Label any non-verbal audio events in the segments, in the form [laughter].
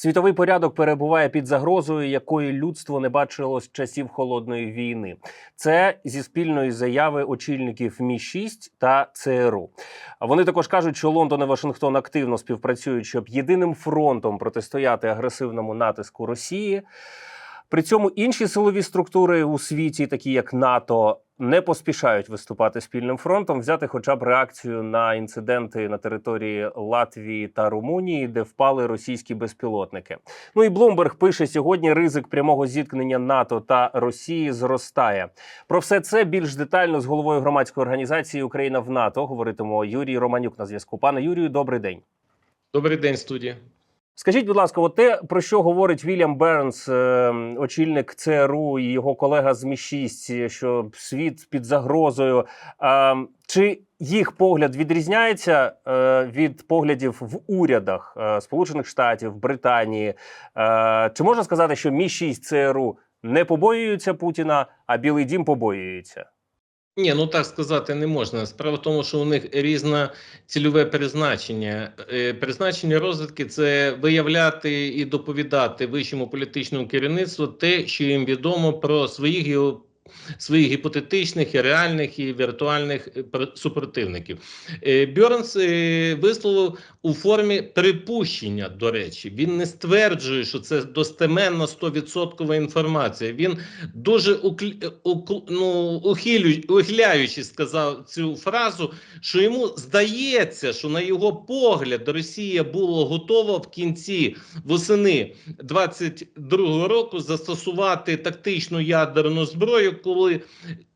Світовий порядок перебуває під загрозою, якої людство не бачило з часів холодної війни. Це зі спільної заяви очільників Мі 6 та ЦРУ. А Вони також кажуть, що Лондон і Вашингтон активно співпрацюють, щоб єдиним фронтом протистояти агресивному натиску Росії. При цьому інші силові структури у світі, такі як НАТО, не поспішають виступати спільним фронтом, взяти хоча б реакцію на інциденти на території Латвії та Румунії, де впали російські безпілотники. Ну і Блумберг пише сьогодні: ризик прямого зіткнення НАТО та Росії зростає. Про все це більш детально з головою громадської організації Україна в НАТО говоритимо Юрій Романюк на зв'язку. Пане Юрію, добрий день. Добрий день, студія. Скажіть, будь ласка, от те, про що говорить Вільям Бернс, е, очільник ЦРУ і його колега з Мі-6, що світ під загрозою. Е, чи їх погляд відрізняється е, від поглядів в урядах е, Сполучених Штатів, Британії? Е, чи можна сказати, що Мі-6 ЦРУ не побоюються Путіна, а Білий Дім побоюється? Ні, ну так сказати не можна. Справа в тому, що у них різне цільове призначення. Е, Призначення розвідки це виявляти і доповідати вищому політичному керівництву те, що їм відомо про своїх гео- своїх гіпотетичних, і реальних і віртуальних е, пр- супротивників. Е, Бьорнс е, висловив у формі припущення. До речі, він не стверджує, що це достеменна 100% інформація. Він дуже уклі, ук- ну, ухиляючи сказав цю фразу, що йому здається, що на його погляд Росія була готова в кінці восени 22-го року застосувати тактичну ядерну зброю, коли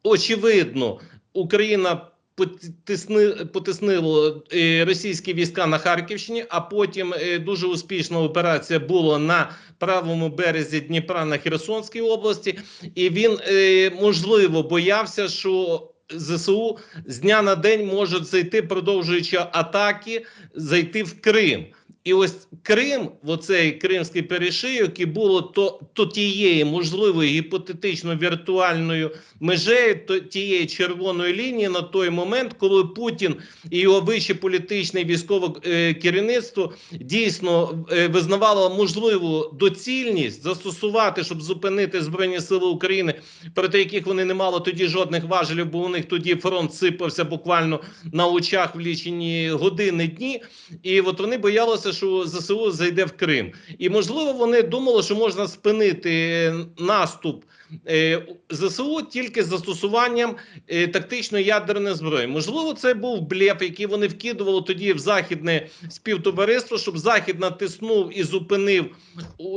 очевидно Україна. Потисни, потиснило е, російські війська на Харківщині, а потім е, дуже успішна операція була на правому березі Дніпра на Херсонській області, і він е, можливо боявся, що ЗСУ з дня на день можуть зайти, продовжуючи атаки, зайти в Крим. І ось Крим, оцей кримський перешийок, і було то, то тієї можливої гіпотетично віртуальною межею, то тієї червоної лінії на той момент, коли Путін і його вище політичне і військове е, керівництво дійсно е, визнавало можливу доцільність застосувати, щоб зупинити збройні сили України, проти яких вони не мали тоді жодних важелів, бо у них тоді фронт сипався буквально на очах в лічені години дні. І от вони боялися, що ЗСУ зайде в Крим. І можливо, вони думали, що можна спинити наступ. Е, ЗСУ тільки з застосуванням е, тактичної ядерної зброї. Можливо, це був блеф, який вони вкидували тоді в західне співтовариство, щоб захід натиснув і зупинив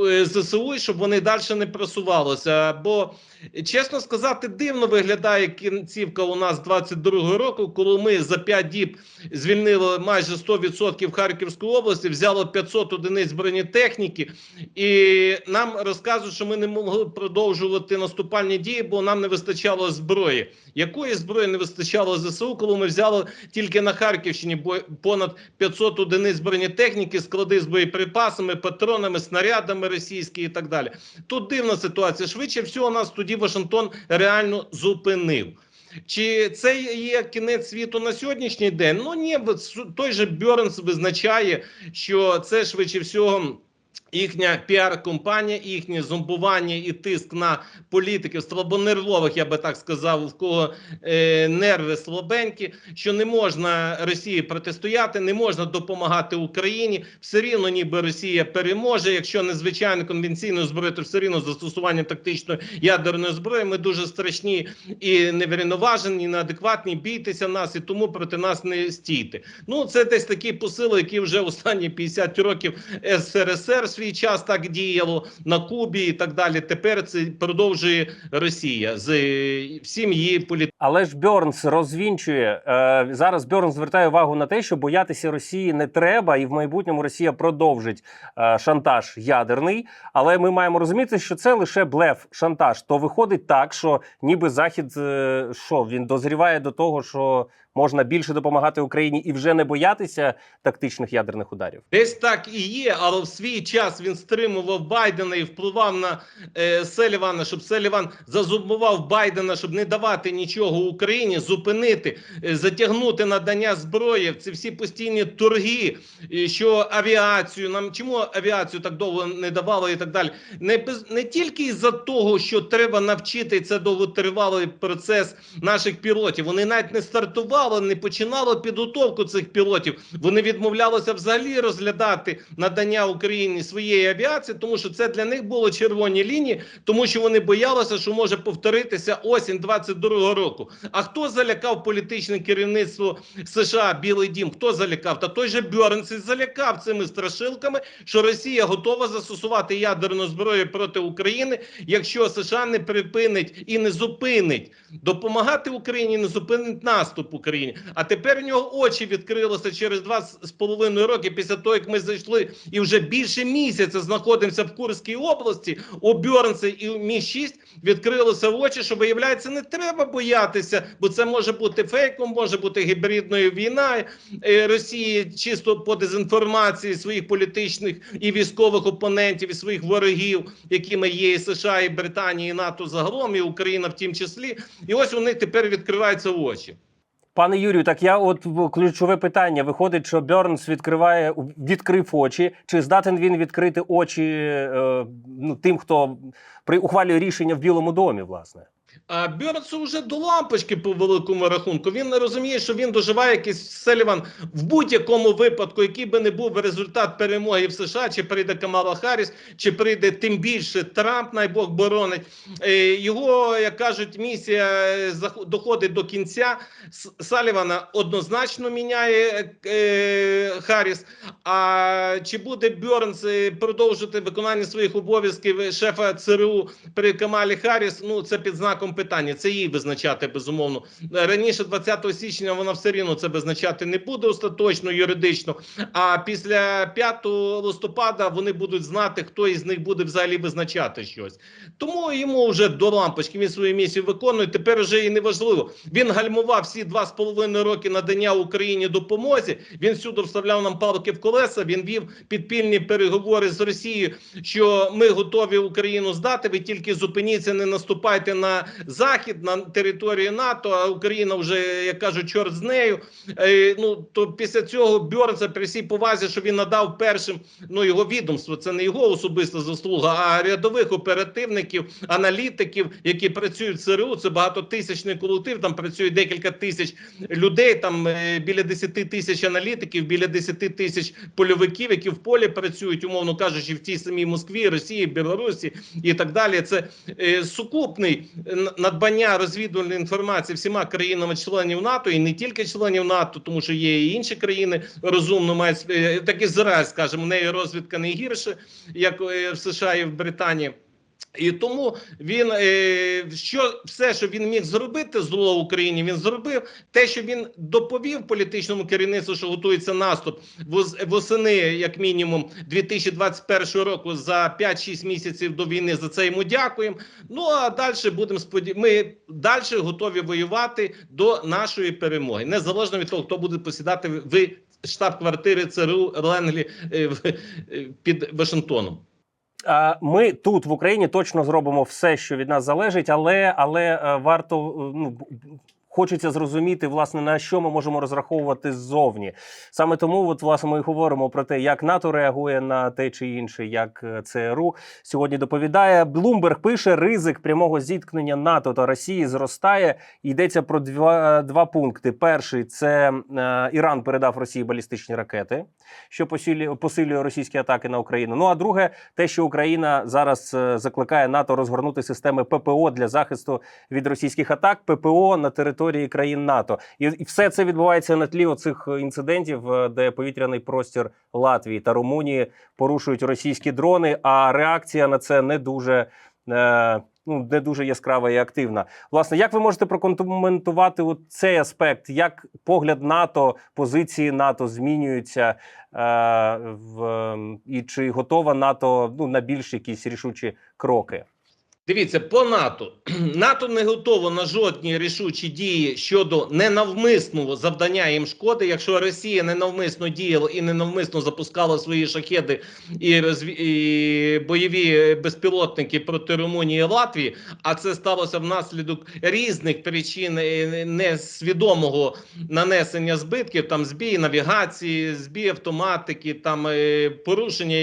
е, ЗСУ, і щоб вони далі не просувалися. Бо чесно сказати, дивно виглядає кінцівка у нас 22-го року, коли ми за 5 діб звільнили майже 100% Харківської області, взяли 500 одиниць бронетехніки, і нам розказують, що ми не могли продовжувати наступальні дії, бо нам не вистачало зброї. Якої зброї не вистачало ЗСУ, коли ми взяли тільки на Харківщині понад 500 одиниць бронетехніки, склади з боєприпасами, патронами, снарядами російські і так далі. Тут дивна ситуація. Швидше всього, нас тоді Вашингтон реально зупинив. Чи це є кінець світу на сьогоднішній день? Ну ні, той же Бьорнс визначає, що це швидше всього. Їхня піар-компанія, їхнє зомбування і тиск на політиків слабонервових, я би так сказав, в кого е, нерви слабенькі, що не можна Росії протистояти, не можна допомагати Україні. Все рівно, ніби Росія переможе. Якщо не звичайно конвенційною зброєю, то все рівно застосування тактичної ядерної зброї. Ми дуже страшні і неврівноважені, неадекватні. Бійтеся нас і тому проти нас не стійте. Ну це десь такі посили, які вже останні 50 років СРСР в свій час так діяло на Кубі і так далі. Тепер це продовжує Росія з е, всім її політичним Але ж Бьорнс розвінчує е, зараз. Бьорнс звертає увагу на те, що боятися Росії не треба, і в майбутньому Росія продовжить е, шантаж ядерний. Але ми маємо розуміти, що це лише блеф, шантаж. То виходить так, що ніби захід що він дозріває до того, що можна більше допомагати Україні і вже не боятися тактичних ядерних ударів? Десь так і є, але в свій час він стримував Байдена і впливав на е, Селівана, щоб Селіван зазубував Байдена, щоб не давати нічого Україні, зупинити, е, затягнути надання зброї. Це всі постійні торги, і що авіацію нам чому авіацію так довго не давали і так далі. Не без не тільки із-за того, що треба навчити це довготривалий процес наших пілотів. Вони навіть не стартували, не починали підготовку цих пілотів. Вони відмовлялися взагалі розглядати надання Україні своєї авіації, тому що це для них було червоні лінії, тому що вони боялися, що може повторитися осінь 22-го року. А хто залякав політичне керівництво США, Білий Дім? Хто залякав? Та той же Бьорнс і залякав цими страшилками, що Росія готова застосувати ядерну зброю проти України, якщо США не припинить і не зупинить допомагати Україні, не зупинить наступ Україні. А тепер у нього очі відкрилися через два з половиною роки після того, як ми зайшли, і вже більше місяця знаходимося в Курській області. У Бьорнса і Мі 6 відкрилися очі, що виявляється, не треба боятися, бо це може бути фейком, може бути гібридною війна е, Росії чисто по дезінформації своїх політичних і військових опонентів і своїх ворогів, якими є і США, і Британія, і НАТО загалом, і Україна в тім числі. І ось у них тепер відкриваються очі. Пане Юрію, так я от ключове питання. Виходить, що Бернс відкриває відкрив очі. Чи здатен він відкрити очі е, ну, тим, хто при ухвалює рішення в Білому домі, власне? А Бьорнсу вже до лампочки по великому рахунку. Він не розуміє, що він доживає якийсь Селіван в будь-якому випадку, який би не був результат перемоги в США, чи прийде Камала Харріс, чи прийде тим більше Трамп, най Бог боронить. Е, Його, як кажуть, місія е, доходить до кінця. Салівана однозначно міняє е, Харріс. А чи буде Бьорнс продовжити виконання своїх обов'язків шефа ЦРУ при Камалі Харріс? Ну це під знаком питання. Це їй визначати безумовно. Раніше, 20 січня, вона все рівно це визначати не буде остаточно юридично. А після 5 листопада вони будуть знати, хто із них буде взагалі визначати щось. Тому йому вже до лампочки він свою місію виконує. Тепер вже і не важливо. Він гальмував всі два з половиною роки надання Україні допомозі. Він всюди вставляв нам палки в колеса. Він вів підпільні переговори з Росією, що ми готові Україну здати. Ви тільки зупиніться, не наступайте на захід, на територію НАТО. А Україна вже як кажуть, чорт з нею. Е, ну то після цього Бьорнса при всій повазі, що він надав першим ну його відомство. Це не його особиста заслуга, а рядових оперативників, аналітиків, які працюють в ЦРУ. Це багатотисячний колектив. Там працює декілька тисяч людей. Там е, біля 10 тисяч аналітиків, біля 10 тисяч польовиків, які в полі працюють, умовно кажучи, в тій самій Москві, Росії, Білорусі і так далі. Це е, сукупний надбання розвідувальної інформації всіма країнами членів НАТО і не тільки членів НАТО, тому що є і інші країни розумно мають так і Ізраїль, скажімо, неї розвідка не гірше, як е, в США і в Британії. І тому він е, що все, що він міг зробити зло Україні, він зробив те, що він доповів політичному керівництву, що готується наступ восени, як мінімум, 2021 року за 5-6 місяців до війни. За це йому дякуємо. Ну а далі будемо споді... Ми далі готові воювати до нашої перемоги, незалежно від того, хто буде посідати в штаб-квартири ЦРУ Ленглі е, е, під Вашингтоном. Ми тут в Україні точно зробимо все, що від нас залежить, але але е, варто е, ну. Хочеться зрозуміти, власне, на що ми можемо розраховувати ззовні. Саме тому, от, власне, ми і говоримо про те, як НАТО реагує на те чи інше, як е, ЦРУ сьогодні доповідає. Блумберг пише, ризик прямого зіткнення НАТО та Росії зростає. Йдеться про два, два пункти. Перший це е, Іран передав Росії балістичні ракети, що посилює, посилює російські атаки на Україну. Ну а друге, те, що Україна зараз е, закликає НАТО розгорнути системи ППО для захисту від російських атак, ППО на території країн НАТО, і, і все це відбувається на тлі оцих інцидентів, е, де повітряний простір Латвії та Румунії порушують російські дрони. А реакція на це не дуже. Е, Ну, не дуже яскрава і активна. Власне, як ви можете прокоментувати от цей аспект? Як погляд НАТО, позиції НАТО змінюються, е, в, і чи готова НАТО ну, на більш якісь рішучі кроки? Дивіться, по НАТО [clears throat] НАТО не готово на жодні рішучі дії щодо ненавмисного завдання їм шкоди. Якщо Росія ненавмисно діяла і ненавмисно запускала свої шахеди і, розві... і бойові безпілотники проти Румунії і Латвії, а це сталося внаслідок різних причин е, несвідомого нанесення збитків, там збій навігації, збій автоматики, там е, порушення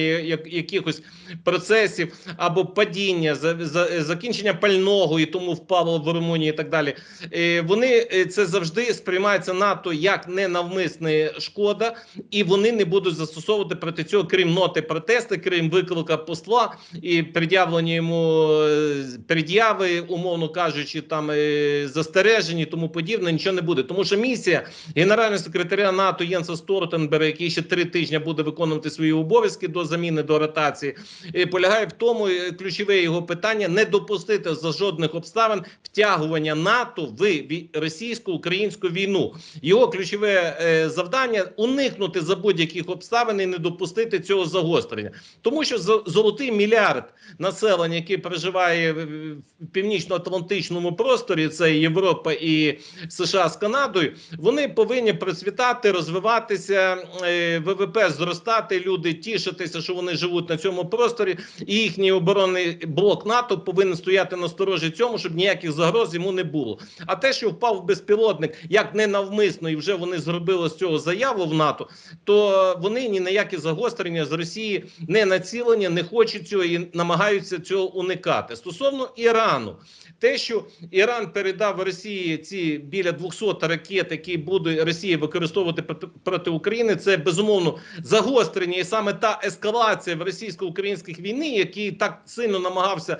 якихось процесів або падіння, за, за, закінчення пального і тому впало в Румунії і так далі. Е, вони е, це завжди сприймається НАТО як ненавмисна шкода, і вони не будуть застосовувати проти цього, крім ноти протести, крім виклика посла і пред'явлення йому е, пред'яви, умовно кажучи, там е, застережені, тому подібне, нічого не буде. Тому що місія генерального секретаря НАТО Єнса Столтенберга, який ще три тижні буде виконувати свої обов'язки до заміни до ротації, е, полягає в тому, е, ключове його питання не допустити за жодних обставин втягування НАТО в російсько-українську війну. Його ключове е, завдання уникнути за будь-яких обставин і не допустити цього загострення, тому що зо- золотий мільярд населення, яке проживає в в північно-атлантичному просторі, це Європа і США з Канадою, вони повинні процвітати, розвиватися, е, ВВП зростати. Люди тішитися, що вони живуть на цьому просторі, і їхній оборонний блок НАТО повинен стояти на сторожі цьому, щоб ніяких загроз йому не було. А те, що впав безпілотник, як ненавмисно, і вже вони зробили з цього заяву в НАТО, то вони ні на які загострення з Росії не націлені, не хочуть цього і намагаються цього уникати. Стосовно Ірану, те, що Іран передав Росії ці біля 200 ракет, які буде Росія використовувати проти, України, це безумовно загострення і саме та ескалація в російсько-українських війни, які так сильно намагався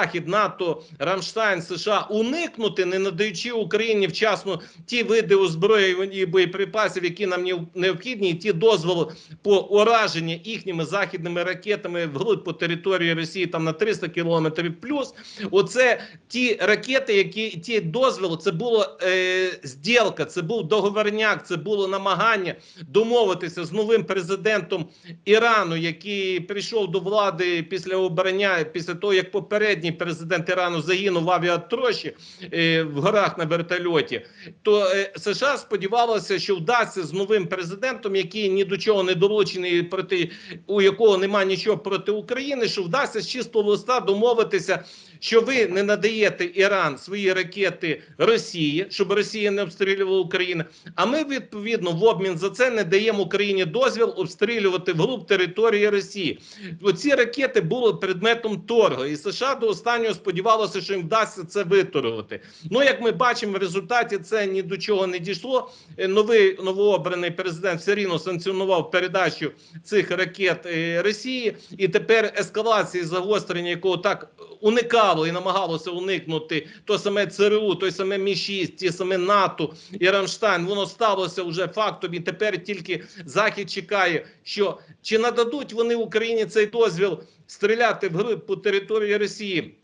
Захід, НАТО, Рамштайн, США уникнути, не надаючи Україні вчасно ті види озброєнь і боєприпасів, які нам необхідні, і ті дозволи по ураженню їхніми західними ракетами вглиб по території Росії там на 300 кілометрів плюс. Оце ті ракети, які ті дозволи, це була е, зділка, це був договорняк, це було намагання домовитися з новим президентом Ірану, який прийшов до влади після обрання, після того як попередній президент Ірану загинув в авіатрощі е, в горах на вертольоті. То е, США сподівалося, що вдасться з новим президентом, який ні до чого не долучений проти у якого немає нічого проти України, що вдасться з чистого листа домовитися, що ви не надаєте Іран свої ракети Росії, щоб Росія не обстрілювала Україну. А ми відповідно в обмін за це не даємо Україні дозвіл обстрілювати вглуб території Росії. Оці ракети були предметом торгу, і США до останнього сподівалося, що їм вдасться це виторгувати. Ну як ми бачимо, в результаті це ні до чого не дійшло. Е, Новий новообраний президент все рівно санкціонував передачу цих ракет е, Росії, і тепер ескалації загострення, якого так уникало і намагалося уникнути то саме ЦРУ, той саме Мі 6 ті саме НАТО і Рамштайн. Воно сталося вже фактом, і тепер тільки Захід чекає, що чи нададуть вони Україні цей дозвіл стріляти вглиб по території Росії.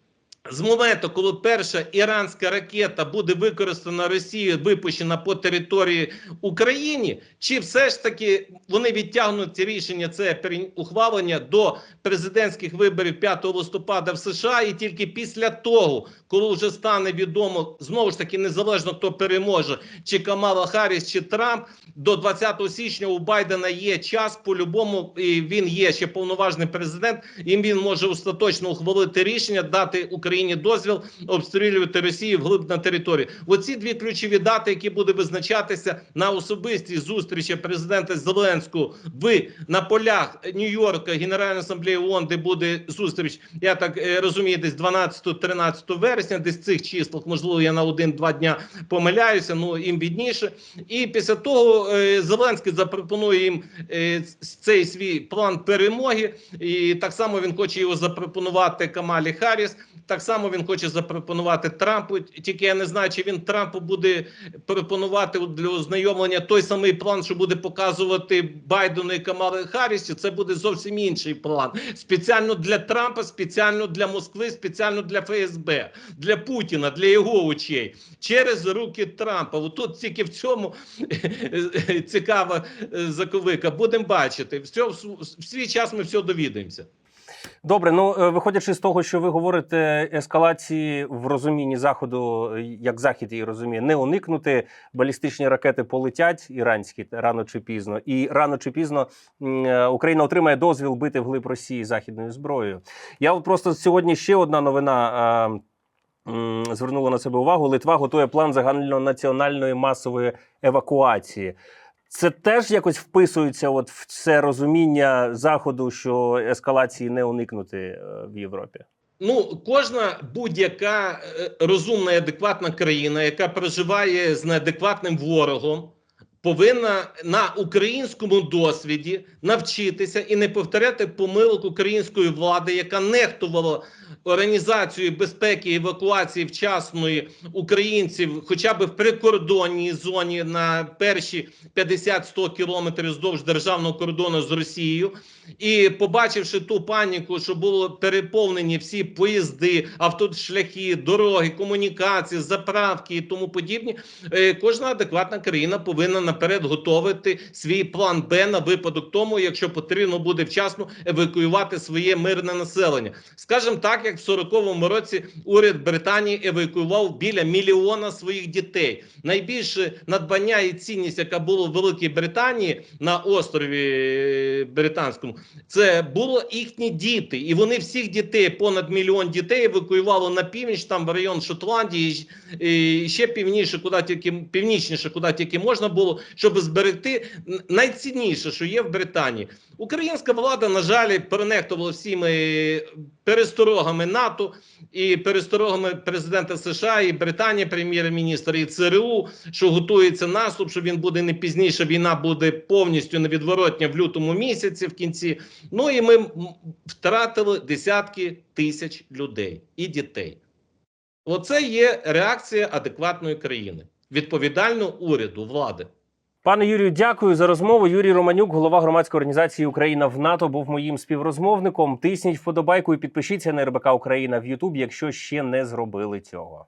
З моменту, коли перша іранська ракета буде використана Росією, випущена по території України, чи все ж таки вони відтягнуть ці рішення це ухвалення до президентських виборів 5 листопада в США, і тільки після того, коли вже стане відомо знову ж таки незалежно хто переможе, чи Камала Харріс, чи Трамп, до 20 січня у Байдена є час по-любому, він є ще повноважний президент. І він може остаточно ухвалити рішення, дати Україні дозвіл обстрілювати Росію вглиб на територію. Оці дві ключові дати, які буде визначатися на особистій зустрічі президента Зеленського в на полях Нью-Йорка, Генеральної асамблеї ООН, де буде зустріч. Я так е, розумію, десь 12-13 вересня, десь цих числах, можливо, я на один-два дня помиляюся. Ну їм відніше. І після того е, Зеленський запропонує їм е, цей свій план перемоги, і так само він хоче його запропонувати Камалі Харріс. Так само він хоче запропонувати Трампу. Тільки я не знаю, чи він Трампу буде пропонувати для ознайомлення той самий план, що буде показувати Байдену і Камали Харріс. чи Це буде зовсім інший план. Спеціально для Трампа, спеціально для Москви, спеціально для ФСБ, для Путіна, для його очей через руки Трампа. От тільки в цьому [laughs] цікава е, заковика. Будемо бачити. Все в свій час ми все довідаємося. Добре, ну е, виходячи з того, що ви говорите, ескалації в розумінні заходу, е, як захід її розуміє, не уникнути. Балістичні ракети полетять іранські рано чи пізно, і рано чи пізно е, Україна отримає дозвіл бити вглиб Росії західною зброєю. Я просто сьогодні ще одна новина. Звернула на себе увагу. Литва готує план загальнонаціональної масової евакуації. Це теж якось вписується от в це розуміння заходу, що ескалації не уникнути е, в Європі. Ну, кожна будь-яка е, розумна і адекватна країна, яка проживає з неадекватним ворогом, повинна на українському досвіді навчитися і не повторяти помилок української влади, яка нехтувала організацією безпеки і евакуації вчасної українців, хоча б в прикордонній зоні на перші 50-100 кілометрів здовж державного кордону з Росією. І побачивши ту паніку, що було переповнені всі поїзди, автошляхи, дороги, комунікації, заправки і тому подібні, е, кожна адекватна країна повинна наперед готувати свій план Б на випадок тому, якщо потрібно буде вчасно евакуювати своє мирне населення. Скажімо так, як в 40-му році уряд Британії евакуював біля мільйона своїх дітей. Найбільше надбання і цінність, яка була в Великій Британії на острові е, Британському, це було їхні діти, і вони всіх дітей, понад мільйон дітей, евакуювали на північ, там в район Шотландії, і ще півніше, куди тільки північніше, куди тільки можна було, щоб зберегти найцінніше, що є в Британії. Українська влада, на жаль, перенехтувала всіми пересторогами НАТО і пересторогами президента США і Британії, прем'єр-міністра і ЦРУ, що готується наступ, що він буде не пізніше. Війна буде повністю невідворотня в лютому місяці в кінці. Ну і ми втратили десятки тисяч людей і дітей. Оце є реакція адекватної країни, відповідального уряду влади. Пане Юрію, дякую за розмову. Юрій Романюк, голова громадської організації Україна в НАТО, був моїм співрозмовником. Тисніть вподобайку і підпишіться на РБК Україна в Ютуб, якщо ще не зробили цього.